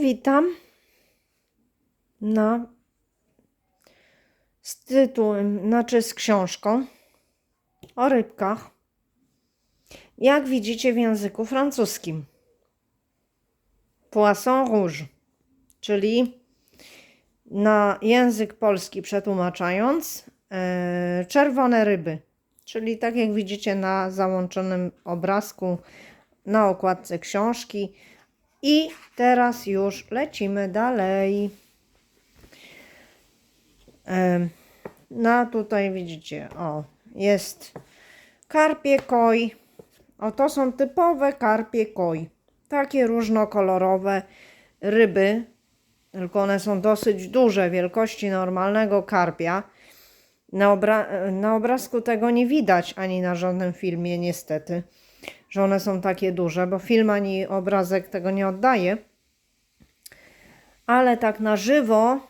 Witam na z tytułem, znaczy z książką o rybkach. Jak widzicie w języku francuskim. Poisson rouge, czyli na język polski przetłumaczając e, czerwone ryby. Czyli tak jak widzicie na załączonym obrazku na okładce książki. I teraz już lecimy dalej. Em, No tutaj widzicie, o, jest karpie koi. O, to są typowe karpie koi. Takie różnokolorowe ryby, tylko one są dosyć duże, wielkości normalnego karpia. Na, obra- na obrazku tego nie widać ani na żadnym filmie, niestety, że one są takie duże, bo film ani obrazek tego nie oddaje. Ale tak na żywo,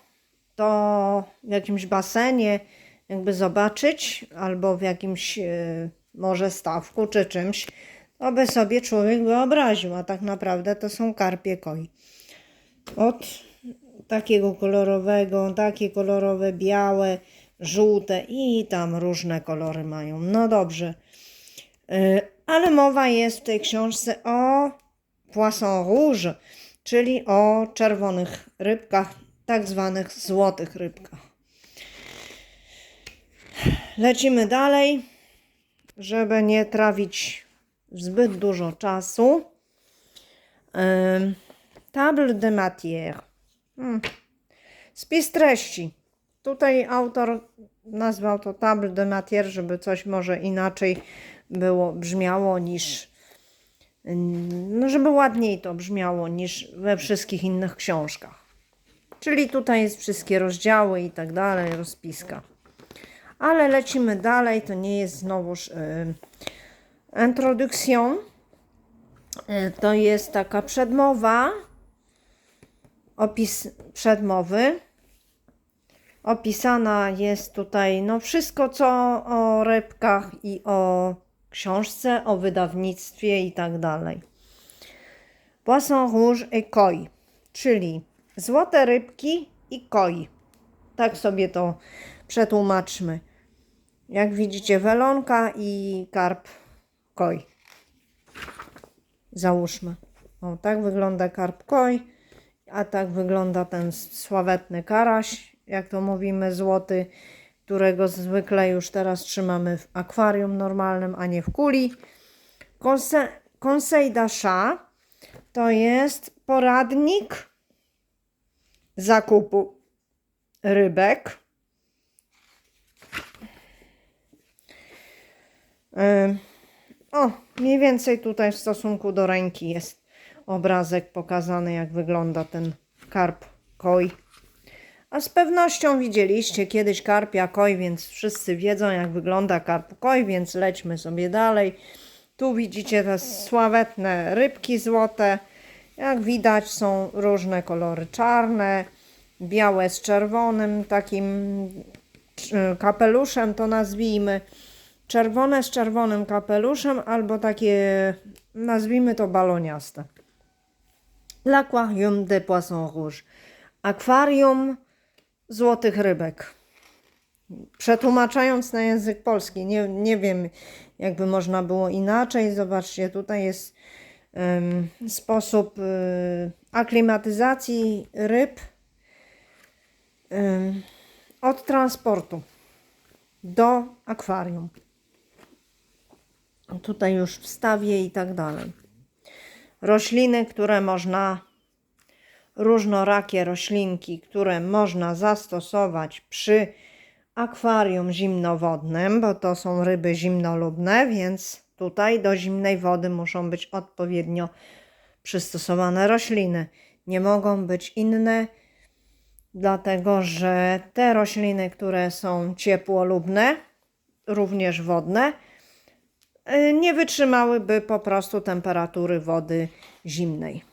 to w jakimś basenie, jakby zobaczyć, albo w jakimś e, może stawku czy czymś, to by sobie człowiek wyobraził, a tak naprawdę to są karpie koi. Od takiego kolorowego, takie kolorowe, białe, żółte i tam różne kolory mają. No dobrze. Y, Ale mowa jest w tej książce o poisson rouge, czyli o czerwonych rybkach, tak zwanych złotych rybkach. Lecimy dalej, żeby nie trawić zbyt dużo czasu. Table de matière. Hmm. Spis treści. Tutaj autor nazwał to table de matière, żeby coś może inaczej było, brzmiało niż, no żeby ładniej to brzmiało niż we wszystkich innych książkach. Czyli tutaj jest wszystkie rozdziały i tak dalej, rozpiska. Ale lecimy dalej, to nie jest znowuż y, introdukcją. Y, to jest taka przedmowa, opis przedmowy. Opisana jest tutaj no wszystko co o rybkach i o książce, o wydawnictwie i tak dalej. Poisson rouge et koi, czyli złote rybki i koi. Tak sobie to przetłumaczmy. Jak widzicie, welonka i karp koi. Załóżmy. O, tak wygląda karp koi, a tak wygląda ten sławetny karaś, jak to mówimy, złoty, którego zwykle już teraz trzymamy w akwarium normalnym, a nie w kuli. Conse- Conseil d'achat to jest poradnik zakupu rybek. O, mniej więcej tutaj w stosunku do ręki jest obrazek pokazany, jak wygląda ten karp koi. A z pewnością widzieliście kiedyś karpia koi, więc wszyscy wiedzą, jak wygląda karp koi, więc lećmy sobie dalej. Tu widzicie te sławetne rybki złote. Jak widać, są różne kolory czarne, białe z czerwonym, takim y, kapeluszem to nazwijmy. Czerwone z czerwonym kapeluszem, albo takie, nazwijmy to baloniaste. L'Aquarium de Poissons Rouges. Akwarium złotych rybek. Przetłumaczając na język polski, nie, nie wiem, jakby można było inaczej. Zobaczcie, tutaj jest em, sposób y, aklimatyzacji ryb em, od transportu do akwarium. Tutaj już wstawię i tak dalej. Rośliny, które można różnorakie roślinki, które można zastosować przy akwarium zimnowodnym, bo to są ryby zimnolubne, więc tutaj do zimnej wody muszą być odpowiednio przystosowane rośliny. Nie mogą być inne, dlatego że te rośliny, które są ciepłolubne, również wodne, y, nie wytrzymałyby po prostu temperatury wody zimnej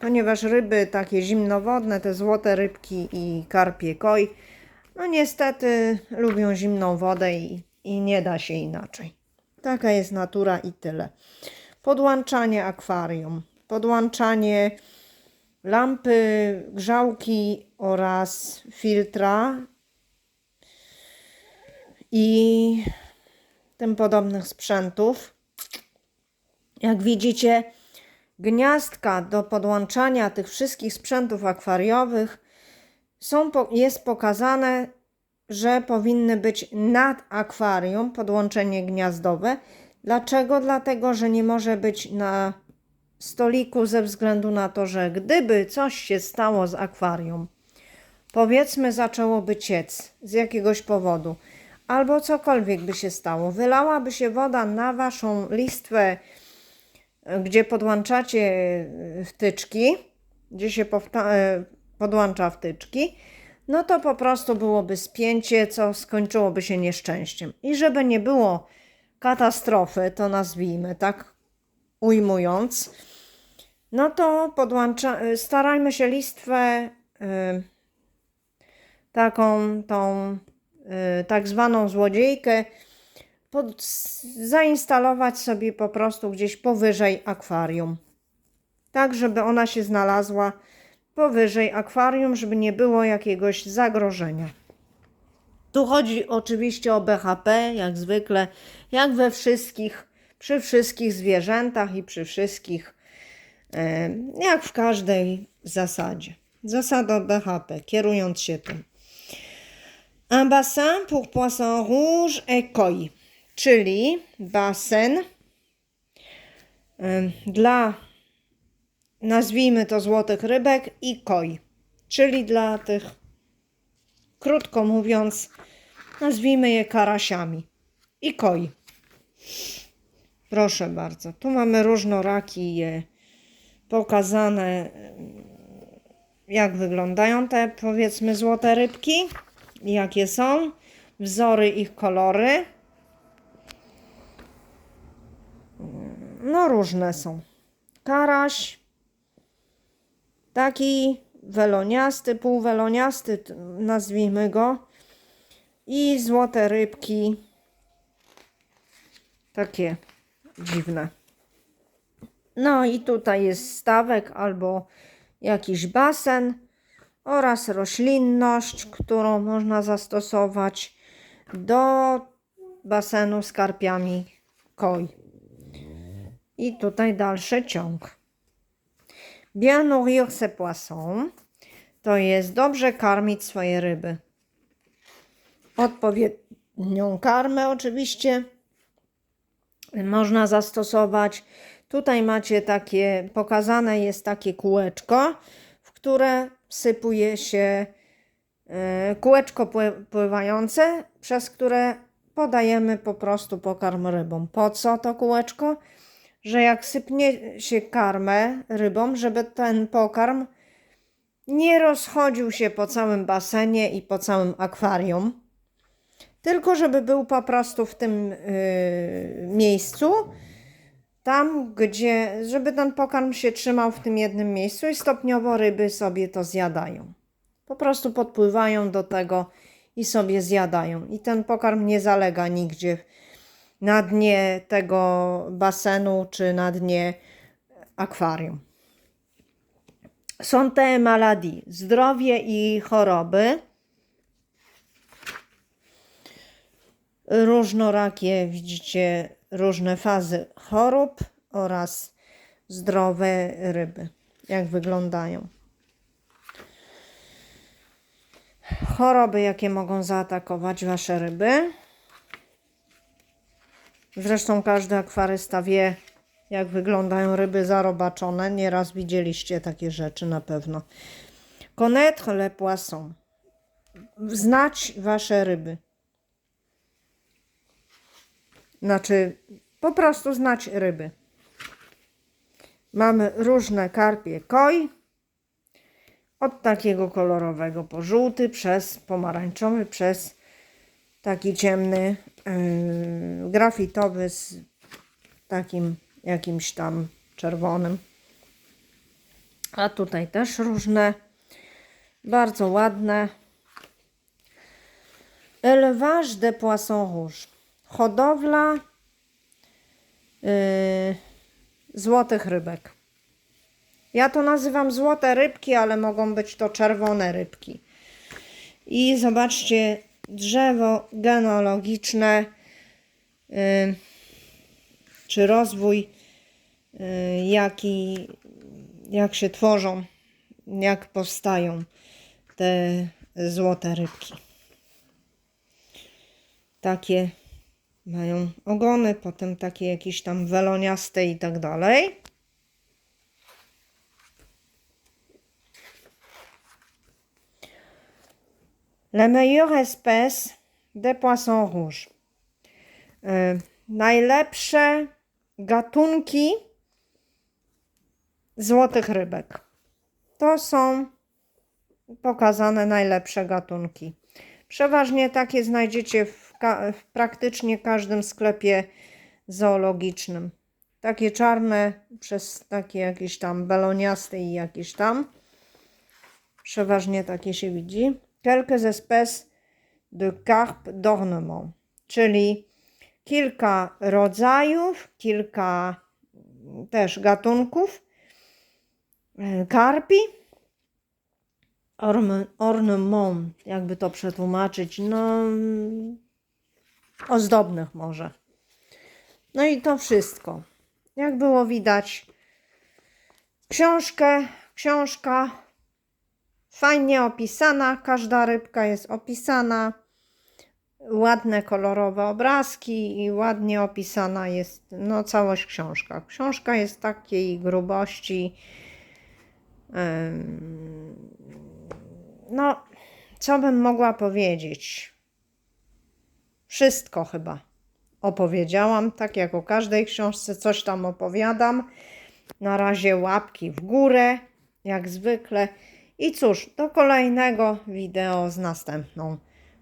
ponieważ ryby takie zimnowodne, te złote rybki i karpie koi, no niestety lubią zimną wodę i, i nie da się inaczej. Taka jest natura i tyle. Podłączanie akwarium, podłączanie lampy, grzałki oraz filtra i tym podobnych sprzętów. Jak widzicie, gniazdka do podłączania tych wszystkich sprzętów akwariowych są, jest pokazane, że powinny być nad akwarium podłączenie gniazdowe. Dlaczego? Dlatego, że nie może być na stoliku ze względu na to, że gdyby coś się stało z akwarium, powiedzmy zaczęłoby ciec z jakiegoś powodu, albo cokolwiek by się stało, wylałaby się woda na waszą listwę, gdzie podłączacie e, wtyczki, gdzie się e, podłącza wtyczki, no to po prostu byłoby spięcie, co skończyłoby się nieszczęściem. I żeby nie było katastrofy, to nazwijmy tak ujmując, no to podłącza, y, starajmy się listwę y, taką, tą y, tak zwaną złodziejkę pod, zainstalować sobie po prostu gdzieś powyżej akwarium. Tak, żeby ona się znalazła powyżej akwarium, żeby nie było jakiegoś zagrożenia. Tu chodzi oczywiście o BHP, jak zwykle, jak we wszystkich, przy wszystkich zwierzętach i przy wszystkich, e, jak w każdej zasadzie. Zasada BHP, kierując się tym. Un bassin pour poisson rouge et koi, czyli basen dla, nazwijmy to złotych rybek i koi, czyli dla tych, krótko mówiąc, nazwijmy je karasiami i koi. Proszę bardzo, tu mamy różnoraki pokazane, jak wyglądają te powiedzmy złote rybki, jakie są, wzory ich kolory. No różne są. Karaś, taki weloniasty, półweloniasty, nazwijmy go. I złote rybki, takie dziwne. No i tutaj jest stawek albo jakiś basen oraz roślinność, którą można zastosować do basenu z karpiami koi. I tutaj dalszy ciąg. Bien nourrir ses poissons to jest dobrze karmić swoje ryby. Odpowiednią karmę oczywiście można zastosować. Tutaj macie takie, pokazane jest takie kółeczko, w które wsypuje się e, kółeczko pły- pływające, przez które podajemy po prostu pokarm rybom. Po co to kółeczko? Że jak sypnie się karmę rybom, żeby ten pokarm nie rozchodził się po całym basenie i po całym akwarium, tylko żeby był po prostu w tym yy, miejscu, tam gdzie, żeby ten pokarm się trzymał w tym jednym miejscu i stopniowo ryby sobie to zjadają. Po prostu podpływają do tego i sobie zjadają. I ten pokarm nie zalega nigdzie na dnie tego basenu czy na dnie akwarium. Santé maladie, zdrowie i choroby. Różnorakie, widzicie, różne fazy chorób oraz zdrowe ryby, jak wyglądają. Choroby, jakie mogą zaatakować wasze ryby. Zresztą każdy akwarysta wie, jak wyglądają ryby zarobaczone. Nieraz widzieliście takie rzeczy na pewno. Connaître les poissons. Znać wasze ryby. Znaczy, po prostu znać ryby. Mamy różne karpie koi. Od takiego kolorowego po żółty, przez pomarańczowy, przez taki ciemny, grafitowy z takim jakimś tam czerwonym. A tutaj też różne, bardzo ładne. Élevage de poissons rouges. Hodowla yy, złotych rybek. Ja to nazywam złote rybki, ale mogą być to czerwone rybki. I zobaczcie, drzewo genealogiczne, czy rozwój, y, jaki, jak się tworzą, jak powstają te złote rybki. Takie mają ogony, potem takie jakieś tam weloniaste i tak dalej. Les meilleures espèces de poissons rouges. Y, najlepsze gatunki złotych rybek. To są pokazane najlepsze gatunki. Przeważnie takie znajdziecie w, ka- w praktycznie każdym sklepie zoologicznym. Takie czarne przez takie jakieś tam beloniaste i jakieś tam. Przeważnie takie się widzi. Quelques espèces de carpe d'ornement, czyli kilka rodzajów, kilka też gatunków e, karpi. Ornement, jakby to przetłumaczyć, no ozdobnych może. No i to wszystko. Jak było widać, książkę, książka fajnie opisana, każda rybka jest opisana, ładne kolorowe obrazki i ładnie opisana jest no całość książka. Książka jest takiej grubości no co bym mogła powiedzieć? Wszystko chyba opowiedziałam, tak jak o każdej książce coś tam opowiadam. Na razie łapki w górę, jak zwykle. I cóż, do kolejnego wideo z następną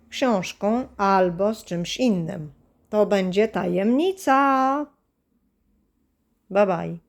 książką albo z czymś innym. To będzie tajemnica. Bye bye.